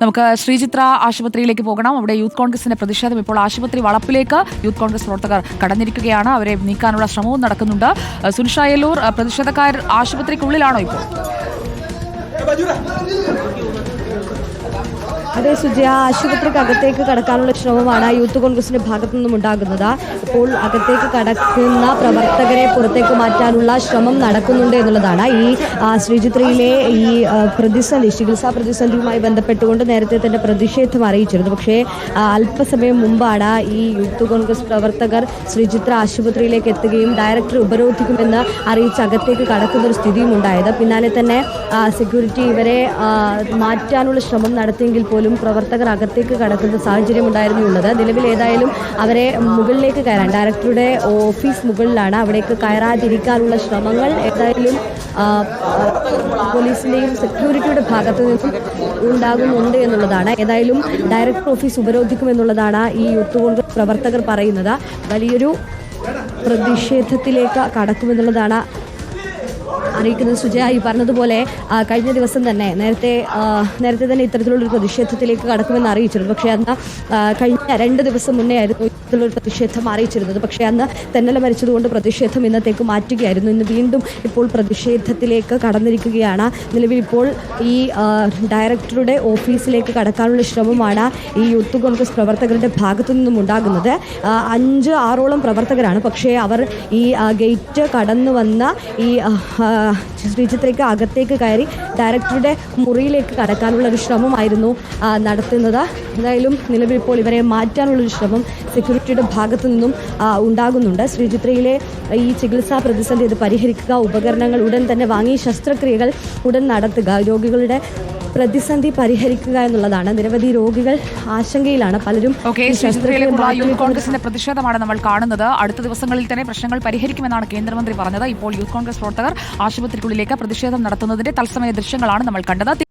നമുക്ക് ശ്രീചിത്ര ആശുപത്രിയിലേക്ക് പോകണം. അവിടെ യൂത്ത് കോൺഗ്രസിന്റെ പ്രതിഷേധം ഇപ്പോൾ ആശുപത്രി വളപ്പിലേക്ക് യൂത്ത് കോൺഗ്രസ് പ്രവർത്തകർ കടന്നിരിക്കുകയാണ്. അവരെ നീക്കാനുള്ള ശ്രമവും നടക്കുന്നുണ്ട്. സുനിഷായലൂർ പ്രതിഷേധക്കാർ ആശുപത്രിക്കുള്ളിലാണോ ഇപ്പോൾ? അതെ സുജയ ആശുപത്രിക്ക് അകത്തേക്ക് കടക്കാനുള്ള ശ്രമമാണ് യൂത്ത് കോൺഗ്രസിന്റെ ഭാഗത്തു നിന്നും ഉണ്ടാകുന്നത്. ഇപ്പോൾ അകത്തേക്ക് കടക്കുന്ന പ്രവർത്തകരെ പുറത്തേക്ക് മാറ്റാനുള്ള ശ്രമം നടക്കുന്നുണ്ട് എന്നുള്ളതാണ്. ഈ ശ്രീചിത്രയിലെ ഈ പ്രതിസന്ധി ചികിത്സാ പ്രതിസന്ധിയുമായി ബന്ധപ്പെട്ടുകൊണ്ട് നേരത്തെ തന്നെ പ്രതിഷേധം അറിയിച്ചിരുന്നു. പക്ഷേ അല്പസമയം മുമ്പാണ് ഈ യൂത്ത് കോൺഗ്രസ് പ്രവർത്തകർ ശ്രീചിത്ര ആശുപത്രിയിലേക്ക് എത്തുകയും ഡയറക്ടർ ഉപരോധിക്കുമെന്ന് അറിയിച്ച് അകത്തേക്ക് കടക്കുന്ന ഒരു സ്ഥിതിയും ഉണ്ടായത്. പിന്നാലെ തന്നെ സെക്യൂരിറ്റി ഇവരെ ആ, മാറ്റാനുള്ള ശ്രമം നടത്തിയെങ്കിൽ പോലും പ്രവർത്തകർ അകത്തേക്ക് കടക്കുന്ന സാഹചര്യം ഉണ്ടായിരുന്നു ഉള്ളത് നിലവിൽ ഏതായാലും അവരെ മുകളിലേക്ക് കയറാൻ ഡയറക്ടറുടെ ഓഫീസ് മുകളിലാണ് അവിടേക്ക് കയറാതിരിക്കാനുള്ള ശ്രമങ്ങൾ ഏതായാലും പോലീസിന്റെയും സെക്യൂരിറ്റിയുടെ ഭാഗത്തു നിന്നും ഉണ്ടാകുന്നുണ്ട് എന്നുള്ളതാണ്. ഏതായാലും ഡയറക്ടർ ഓഫീസ് ഉപരോധിക്കുമെന്നുള്ളതാണ് ഈ യൂത്ത് കോൺഗ്രസ് പ്രവർത്തകർ പറയുന്നത്. വലിയൊരു പ്രതിഷേധത്തിലേക്ക് കടക്കുമെന്നുള്ളതാണ് അറിയിക്കുന്നത് സുജയ ഈ പറഞ്ഞതുപോലെ കഴിഞ്ഞ ദിവസം തന്നെ നേരത്തെ നേരത്തെ തന്നെ ഇത്തരത്തിലുള്ളൊരു പ്രതിഷേധത്തിലേക്ക് കടക്കുമെന്ന് അറിയിച്ചിരുന്നു. പക്ഷേ അന്ന് കഴിഞ്ഞ രണ്ട് ദിവസം മുന്നേ ആയിരുന്നു ഇത്തരത്തിലൊരു പ്രതിഷേധം അറിയിച്ചിരുന്നത്. പക്ഷേ അന്ന് തെന്നല മരിച്ചതുകൊണ്ട് പ്രതിഷേധം ഇന്നത്തേക്ക് മാറ്റുകയായിരുന്നു. ഇന്ന് വീണ്ടും ഇപ്പോൾ പ്രതിഷേധത്തിലേക്ക് കടന്നിരിക്കുകയാണ്. നിലവിൽ ഇപ്പോൾ ഈ ഡയറക്ടറുടെ ഓഫീസിലേക്ക് കടക്കാനുള്ള ശ്രമമാണ് ഈ യൂത്ത് കോൺഗ്രസ് പ്രവർത്തകരുടെ ഭാഗത്തു നിന്നും ഉണ്ടാകുന്നത്. അഞ്ച് ആറോളം പ്രവർത്തകരാണ്. പക്ഷേ അവർ ഈ ഗേറ്റ് കടന്നു വന്ന ഈ ശ്രീചിത്രയ്ക്ക് അകത്തേക്ക് കയറി ഡയറക്ടറുടെ മുറിയിലേക്ക് കടക്കാനുള്ള ഒരു ശ്രമമായിരുന്നു നടത്തുന്നത്. എന്തായാലും നിലവിൽ ഇപ്പോൾ ഇവരെ മാറ്റാനുള്ളൊരു ശ്രമം സെക്യൂരിറ്റിയുടെ ഭാഗത്തു നിന്നും ഉണ്ടാകുന്നുണ്ട്. ശ്രീചിത്രയിലെ ഈ ചികിത്സാ പ്രതിസന്ധി ഇത് പരിഹരിക്കുക ഉപകരണങ്ങൾ ഉടൻ തന്നെ വാങ്ങി ശസ്ത്രക്രിയകൾ ഉടൻ നടത്തുക രോഗികളുടെ പ്രതിസന്ധി പരിഹരിക്കുക എന്നുള്ളതാണ്. നിരവധി രോഗികൾ ആശങ്കയിലാണ്. പലരും യൂത്ത് കോൺഗ്രസിന്റെ പ്രതിഷേധമാണ് നമ്മൾ കാണുന്നത്. അടുത്ത ദിവസങ്ങളിൽ തന്നെ പ്രശ്നങ്ങൾ പരിഹരിക്കുമെന്നാണ് കേന്ദ്രമന്ത്രി പറഞ്ഞത്. ഇപ്പോൾ യൂത്ത് കോൺഗ്രസ് പ്രവർത്തകർ ആശുപത്രിക്കുള്ളിലേക്ക് പ്രതിഷേധം നടത്തുന്നതിന്റെ തത്സമയ ദൃശ്യങ്ങളാണ് നമ്മൾ കണ്ടത്.